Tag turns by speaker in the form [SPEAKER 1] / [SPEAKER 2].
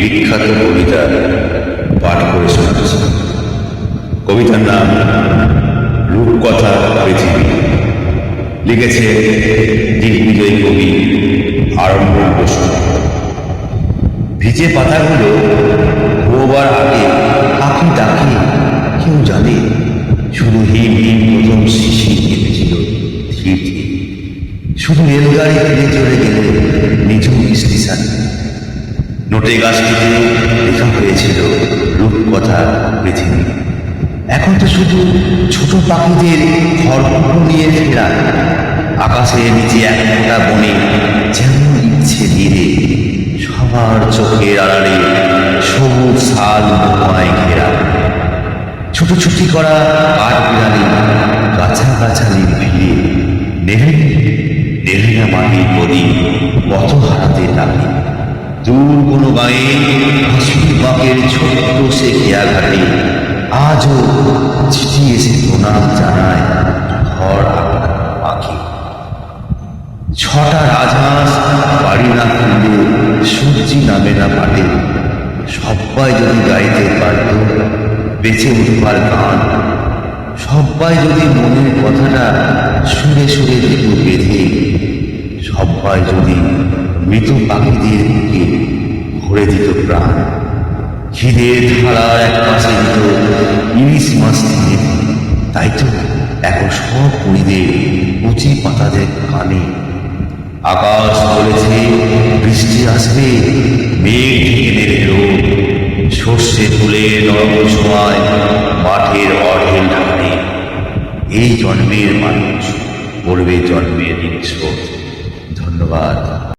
[SPEAKER 1] বিখ্যাত কবিতা পাঠ করে শোনাচ্ছি কবিতার নাম রূপকথা পৃথিবী। লিখেছে দিগ্বিজয়ী কবি আরম্ভ বসু। ভিজে পাতাগুলো ধোবার আগে পাখি ডাকে, কেউ জানে, শুধু হিম হিম প্রথম শিশির ধীর শুধু রেলগাড়ি ফিরে চলে গেলে নিঝুম স্টেশন। নোটে গাছটিতে লেখা হয়েছিল, রূপকথা পৃথিবী। এখন তো শুধু ছোট পাখিদের খড়কুটো নিয়ে ফেরা। আকাশের নিচে এক ফোঁটা বনে যেমন ইচ্ছে ধীরে সবার চোখের আড়ালে সবুজ শাল ধোঁয়ায় ঘেরা। ছোট ছুটি করা কাঠ বিড়ালি গাছা গাছালির ভিড়ে, নেহে নেহে না মাটির লাগে দূর কোনো গায়ে বাঁকের ছোট্ট সে খেয়া ঘাটে আজও চিঠি এসে প্রণাম জানায় ঘর পাখি। ছটা রাজহাঁস বাড়ি না খুললে সূর্যি নামে না পাটে। সবাই যদি গাইতে পারত, বেঁচে উঠবার গান সবাই যদি মনের কথাটা সুরে সুরে দিত বেঁধে সবাই যদি মৃত পাখিদের ভরে দিত প্রাণ। খিদের ধারার এক পাশে দিত ইলিশ মাছ দিয়ে তাই তো এখন সব পরিদের উঁচি পাতাদের কানে। আকাশ বলেছে, বৃষ্টি আসবে, মেঘ ঢেকে রোদ সর্ষে ফুলে নরম ছোঁয়ায় মাঠের অঢেল ঢাকে এই জন্মের মানুষ পড়বে জন্মের ঋণ ধন্যবাদ।